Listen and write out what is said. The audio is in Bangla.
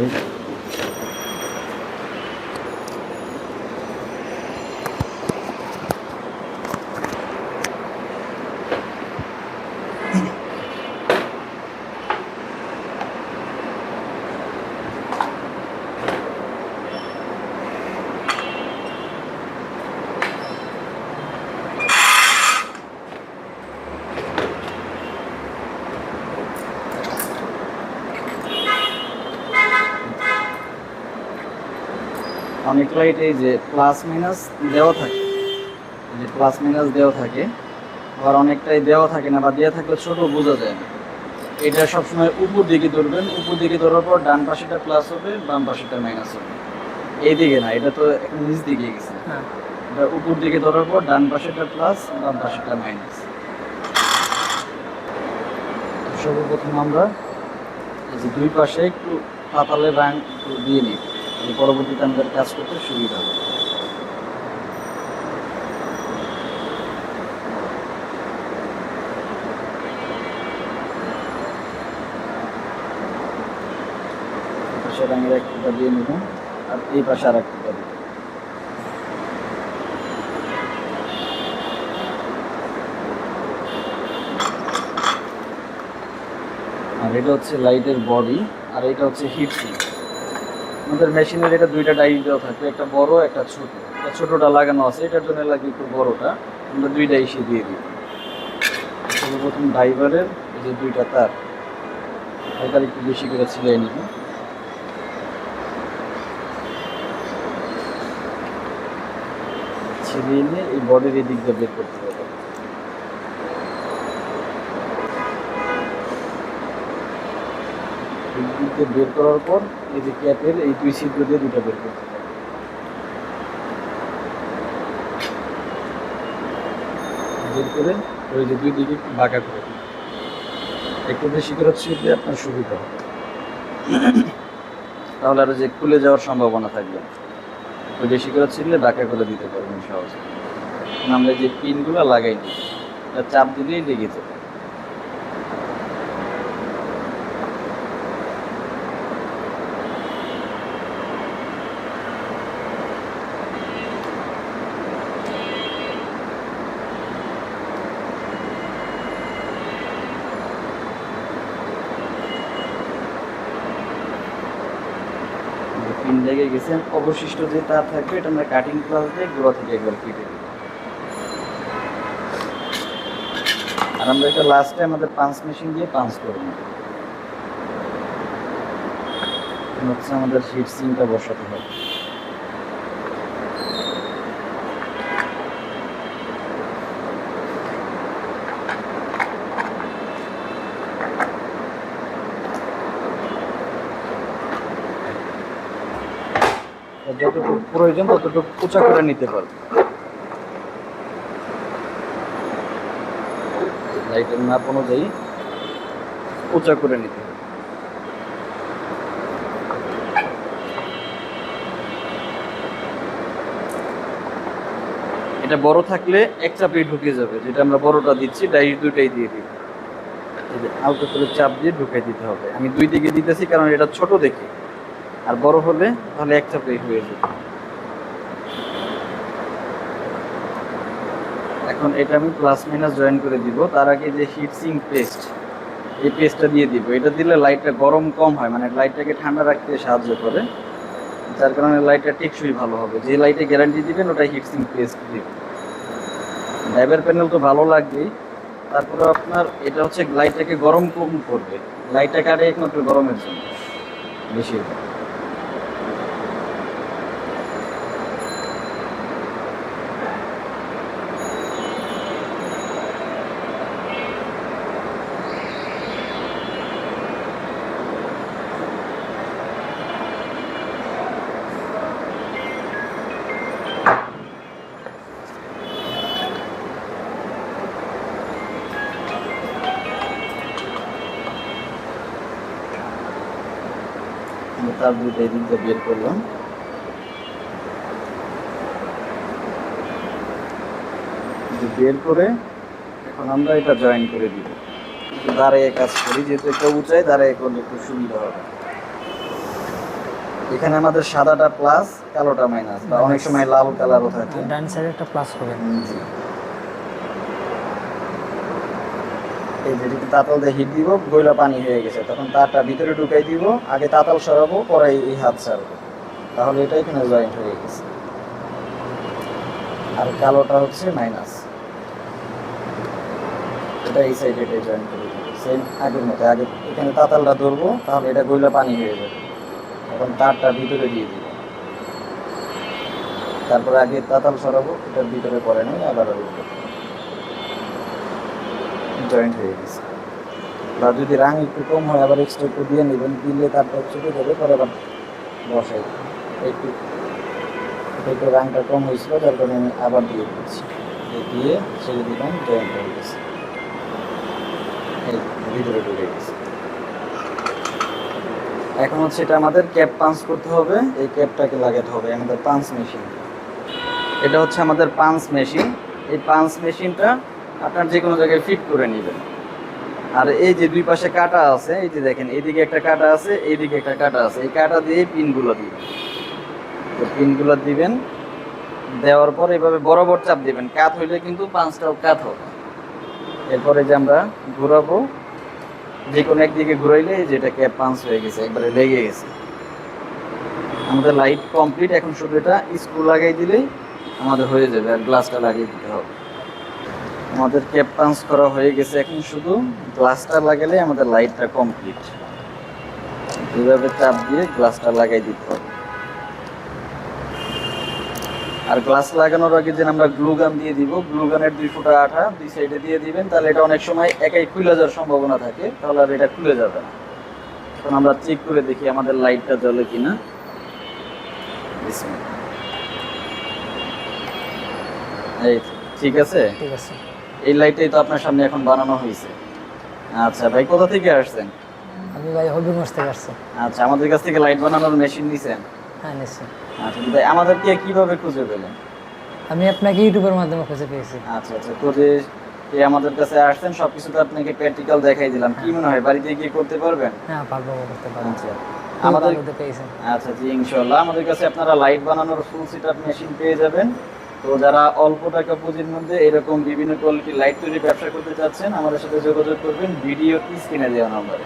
Okay. অনেক লাইট এই যে প্লাস মাইনাস দেওয়া থাকে। এই যে প্লাস মাইনাস দেওয়া থাকে আবার অনেকটাই দেওয়া থাকে না বা দেওয়া থাকলে ছোট বোঝা যায় না। এটা সবসময় উপর দিকে ধরবেন উপর দিকে ধরার পর ডান পাশেটা প্লাস হবে বাম পাশেটা মাইনাস হবে। এই দিকে না এটা তো এখন নিচ দিকে গেছে। হ্যাঁ। এটা উপর দিকে ধরার পর ডান পাশেটা প্লাস বাম পাশেটা মাইনাস সর্বপ্রথম আমরা দুই পাশে একটু পাতালে রাং দিয়ে নিই। পরবর্তীতে আমাদের কাজ করতে সুবিধা হবে। এই পাশে রাঙের এক ফুটা দিয়ে নেব, আর এই পাশে আর এক ফুটা আর এটা হচ্ছে লাইটের বডি আর এটা হচ্ছে হিট সিঙ্ক আমাদের মেশিনের এটা দুইটা ডাই দেওয়া থাকবে একটা বড়, একটা ছোট। এটা ছোটটা লাগানো আছে, এটার জন্য লাগবে একটু বড়টা। আমরা দুইটা এসে দিয়ে দিই। সর্বপ্রথম ড্রাইভারের, এই যে দুইটা তার এটার একটু বেশি করে ছিলাই নিব। ছিলিয়ে নিয়ে এই বডির এই দিকটা বের করতে হবে। এই বের করার পর এই যে ক্যাপের এই দুই ছিদ্র দিয়ে দুটো বের করতে বের করে ওই যে দুই দিকে বাঁকা করে দিন। একটু বেশি করে ছিঁড়লে আপনার সুবিধা হবে। তাহলে আরও যে খুলে যাওয়ার সম্ভাবনা থাকবে। একটু বেশি করে ছিঁড়লে বাঁকা করে দিতে পারবেন সহজে। আমরা যে পিনগুলো লাগাইনি এটা চাপ দিলেই লেগে যাবে পিন লেগে গেছে অবশিষ্ট যে তার থাকবে, এটা আমরা কাটিং ক্লাস দিয়ে গোড়া থেকে একবার কেটে আর আমরা এটা লাস্টে আমাদের পাঞ্চ মেশিন দিয়ে পাঞ্চ করব হচ্ছে আমাদের হিট সিনটা বসাতে হবে। যতটুকু প্রয়োজন, ততটুকু উঁচা করে নিতে পারবে। লাইটের মাপ অনুযায়ী উঁচা করে নিতে হবে। এটা বড় থাকলে এক চাপেই ঢুকে যাবে। যেটা আমরা বড়টা দিচ্ছি ডাইস দুইটাই দিয়ে দিই। হালকা করে চাপ দিয়ে ঢুকাই দিতে হবে। আমি দুই দিকে দিতেছি, কারণ এটা ছোট দেখে। আর বড় হলে তাহলে এক চাপেই হয়ে যাবে। এখন এটা আমি প্লাস মাইনাস জয়েন করে দিব। তার আগে যে হিট সিং পেস্ট এই পেস্টটা দিয়ে দিব। এটা দিলে লাইটটা গরম কম হয় মানে লাইটটাকে ঠান্ডা রাখতে সাহায্য করে। যার কারণে লাইটটা টেকসই ভালো হবে। যে লাইটে গ্যারান্টি দিবেন ওটা হিট সিং পেস্ট দিবেন ড্রাইভার প্যানেল তো ভালো লাগবেই। তারপরে আপনার এটা হচ্ছে লাইটটাকে গরম কম করবে। লাইটটা কাটে একমাত্র গরমের জন্য বেশি দুইটা এদিক দিয়ে বের করলাম। বের করে এখন আমরা এটা জয়েন করে দিব। দাঁড়িয়ে কাজ করি যেহেতু একটা উঁচাই দাঁড়িয়ে করলে একটু সুবিধা হবে। এখানে আমাদের সাদাটা প্লাস কালোটা মাইনাস বা অনেক সময় লাল কালারও থাকে। ডান সাইডে একটা প্লাস হবে। জি। এই যে তাতাল দিয়ে হিট দিব গইলা পানি হয়ে গেছে। তখন তারটা ভিতরে ঢুকাই দিব, আগে তাতাল সরাবো পরে এই হাত সারবো তাহলে এটা এখানে জয়েন্ট হয়ে গেছে। আর কালোটা হচ্ছে মাইনাস এটা এই সাইডে এটা জয়েন্ট করে দিব। সেম আগের মতো, আগে এখানে তাতালটা ধরবো, তাহলে এটা গইলা পানি হয়ে যাবে। তখন তারটা ভিতরে দিয়ে দিব। তারপর আগে তাঁতাল সরাবো এটার ভিতরে পরে নেই, আবার জয়েন্ট হয়ে গেছে। বা যদি রাং একটু কম হয়, আবার এক্সট্রা একটু দিয়ে নেবেন, দিলে তারপর ছুটে যাবে, পরে আবার বসাই। একটু একটু রাংটা কম হয়েছিল, যার কারণে আমি আবার দিয়ে দিচ্ছি। দিয়ে ছেড়ে দিলাম জয়েন্ট হয়ে গেছে। ভিতরে ঢুকে গেছে। এখন হচ্ছে এটা আমাদের ক্যাপ পাঞ্চ করতে হবে। এই ক্যাপটাকে লাগাতে হবে, আমাদের পাঞ্চ মেশিন। এটা হচ্ছে আমাদের পাঞ্চ মেশিন। এই পাঞ্চ মেশিনটা আপনার যে কোনো জায়গায় ফিট করে নেবেন। আর এই যে দুই পাশে কাটা আছে, এই যে দেখেন, এদিকে একটা কাটা আছে এইদিকে একটা কাটা আছে। এই কাটা দিয়ে পিনগুলো দিবেন। তো পিনগুলো দিবেন, দেওয়ার পর এভাবে বরাবর চাপ দিবেন। কাত হইলে কিন্তু পাঁচটাও কাত হবে। এরপরে যে আমরা ঘোরাবো, যে কোনো একদিকে ঘুরাইলে যেটা ক্যাপ পাঞ্চ হয়ে গেছে, একবারে লেগে গেছে। আমাদের লাইট কমপ্লিট এখন শুধু এটা স্ক্রু লাগাই দিলেই আমাদের হয়ে যাবে, আর গ্লাসটা লাগিয়ে দিতে হবে। আমাদের ক্যাপ পাঞ্চ করা হয়ে গেছে এখন শুধু গ্লাসটা লাগালে আমাদের লাইটটা কমপ্লিট এইভাবে চাপ দিয়ে গ্লাসটা লাগাই দিতে হবে। আর গ্লাস লাগানোর আগে যে আমরা গ্লু গান দিয়ে দিব গ্লু গানের দুই ফুটা আঠা দুই সাইডে দিয়ে দিবেন, তাহলে এটা অনেক সময় একাই খুলে যাওয়ার সম্ভাবনা থাকে, তাহলে আর এটা খুলে যাবে না। এখন আমরা চেক করে দেখি আমাদের লাইটটা জ্বলে কিনা। এই ঠিক আছে? ঠিক আছে। এই লাইটটাই তো আপনার সামনে এখন বানানো হয়েছে। আচ্ছা ভাই কোথা থেকে আসছেন? আমি ভাই হবিগঞ্জ থেকে আসছি। আচ্ছা আমাদের কাছ থেকে লাইট বানানোর মেশিন নিছেন? হ্যাঁ নিশ্চয়ই আচ্ছা ভাই আমাদেরকে কীভাবে খুঁজে পেলেন? আমি আপনাকে ইউটিউবের মাধ্যমে খুঁজে পেয়েছি। আচ্ছা আচ্ছা যে যে আমাদের কাছে আসছেন সবকিছু তো আপনাকে প্র্যাকটিক্যাল দেখাই দিলাম। কি মনে হয় বাড়িতে গিয়ে করতে পারবেন? হ্যাঁ পারব করতে পারব। আচ্ছা। আমাদের আচ্ছা জি ইনশাল্লাহ আমাদের কাছে আপনারা লাইট বানানোর ফুল সেটআপ মেশিন পেয়ে যাবেন। তো যারা অল্প টাকা পুঁজির মধ্যে এরকম বিভিন্ন কোয়ালিটি লাইট তৈরি ব্যবসা করতে চাচ্ছেন, আমাদের সাথে যোগাযোগ করবেন, ভিডিও স্ক্রিনে দেওয়া নম্বরে।